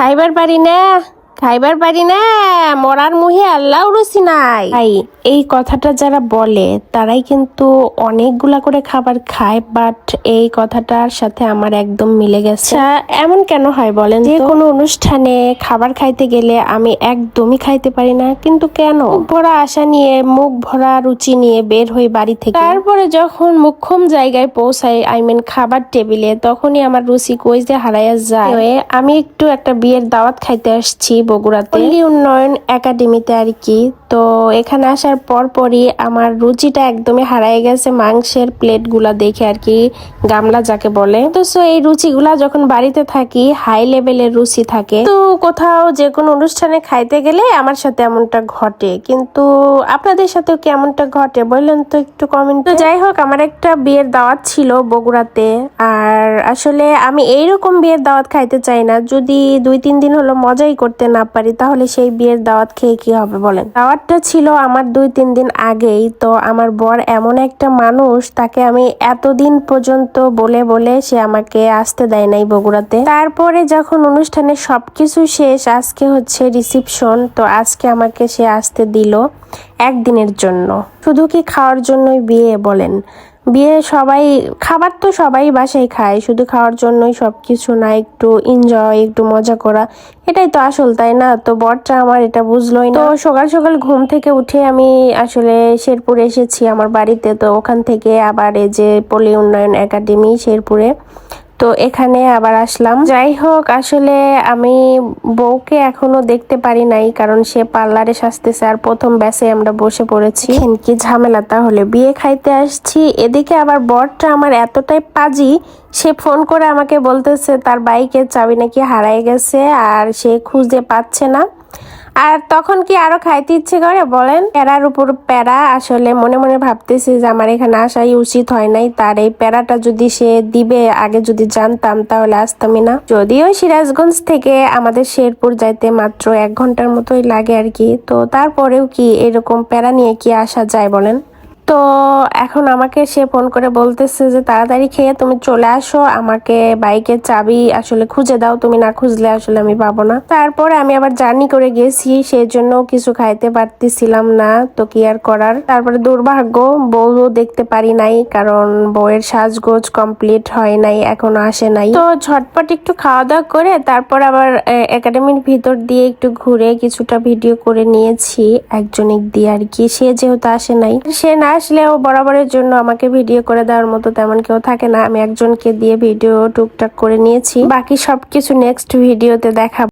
খাইবার পারি না। খাইবার পারি না মরার মুহে আল্লাহ রুচি নাই। ভাই এই কথাটা যারা বলে তারাই কিন্তু অনেকগুলা করে খাবার খায় বাট এই কথাটার সাথে আমার একদম মিলে গেছে। আচ্ছা, এমন কেন হয় বলেন যে কোনো অনুষ্ঠানে খাবার খাইতে গেলে আমি একদমই খাইতে পারি না কিন্তু কেন? ভরা আশা নিয়ে মুখ ভরা রুচি নিয়ে বের হই বাড়ি থেকে। তারপরে যখন মুখ্যম জায়গায় পৌঁছাই আই মিন খাবার টেবিলে তখনই আমার রুচি কই যে হারাইয়া যায়। আমি একটু একটা বিয়ের দাওয়াত খাইতে আসছি। বগুড়াতে। উন্নয়ন একাডেমিতে আর কি। তো এখানে আসার পর পরই আমার রুচিটা একদমই হারাই গেছে মাংসের প্লেটগুলা দেখে আর কি, গামলা যাকে বলে। তো সো এই রুচিগুলা যখন বাড়িতে থাকি হাই লেভেলের রুচি থাকে। তো কোথাও যে কোনো অনুষ্ঠানে খাইতে গেলে আমার সাথে এমনটা ঘটে। কিন্তু আপনাদের সাথেও কি এমনটা ঘটে বললেন তো একটু কমেন্ট তো যাই হোক, আমার একটা বিয়ের দাওয়াত ছিল বগুড়াতে। আর আসলে আমি এইরকম বিয়ের দাওয়াত খাইতে চাই না। যদি দুই তিন দিন হলো মজাই করতে না পারি, তাহলে সেই বিয়ের দাওয়াত খেয়ে কি হবে বলেন? দাওয়াতটা ছিল আমার দুই তিন দিন আগেই, তো আমার বর এমন একটা মানুষ, তাকে আমি এতদিন পর্যন্ত বলে বলে সে আমাকে আসতে দেয় নাই বগুড়াতে। তারপরে যখন অনুষ্ঠানের সবকিছু শেষ, আজকে হচ্ছে রিসিপশন তো আজকে আমাকে সে আসতে দিল একদিনের জন্য। শুধু কি খাওয়ার জন্যই বিয়ে বলেন? বিয়ে সবাই, খাবার তো সবাই বাসায় খায়, শুধু খাওয়ার জন্যই সব কিছু না, একটু এনজয় একটু মজা করা, এটাই তো আসল, তাই না? তো বরটা আমার এটা বুঝলোই না। তো সকাল সকাল ঘুম থেকে উঠে আমি আসলে শেরপুরে এসেছি আমার বাড়িতে, তো ওখান থেকে আবার এই যে পল্লী উন্নয়ন একাডেমি শেরপুরে। তো এখানে আবার আসলাম। যাই হোক আসলে আমি বউকে এখনও দেখতে পারি নাই, কারণ সে পার্লারে সাজতেছে আর প্রথম ব্যাসে আমরা বসে পড়েছি। কি ঝামেলা তাহলে? বিয়ে খাইতে আসছি, এদিকে আবার বরটা আমার এতটাই পাজি, সে ফোন করে আমাকে বলতেছে, তার বাইকের চাবি নাকি হারায় গেছে আর সে খুঁজে পাচ্ছে না। আর তখন কি আরও খাইতে ইচ্ছে করে? বলেন। প্যারার উপর প্যারা আসলে মনে মনে ভাবতেছি যে আমার এখানে আসাই উচিত হয় নাই। তার এই প্যারাটা যদি সে দিবে, আগে যদি জানতাম তাহলে আসতামই না। যদিও সিরাজগঞ্জ থেকে আমাদের শেরপুর যাইতে মাত্র এক ঘণ্টার মতোই লাগে আর কি। তো তারপরেও কি এরকম প্যারা নিয়ে কি আসা যায় বলেন? তো এখন আমাকে সে ফোন করে বলতেছে যে, তাড়াতাড়ি খেয়ে তুমি চলে আসো, আমাকে বাইকের চাবি আসলে খুঁজে দাও, তুমি না খুঁজলে আসলে আমি পাবো না। তারপরে আমি আবার জার্নি করে গেছি সেই জন্য কিছু খাইতে পারতেছিলাম না, তো কি আর করার? তারপরে দুর্ভাগ্য বউ দেখতে পারি নাই, কারণ বউয়ের সাজগোজ কমপ্লিট হয় নাই, এখনও আসে নাই। তো ঝটপট একটু খাওয়া দাওয়া করে, তারপর আবার একাডেমির ভিতর দিয়ে একটু ঘুরে কিছুটা ভিডিও করে নিয়েছি একজনিক দিয়ে আর কি, সে যেহেতু আসে নাই, সে না আসলেও বরাবরের জন্য আমাকে ভিডিও করে দেওয়ার মতো তেমন কেউ থাকে না। আমি একজনকে দিয়ে ভিডিও টুকটাক করে নিয়েছি। বাকি সবকিছু নেক্সট ভিডিওতে দেখাবো।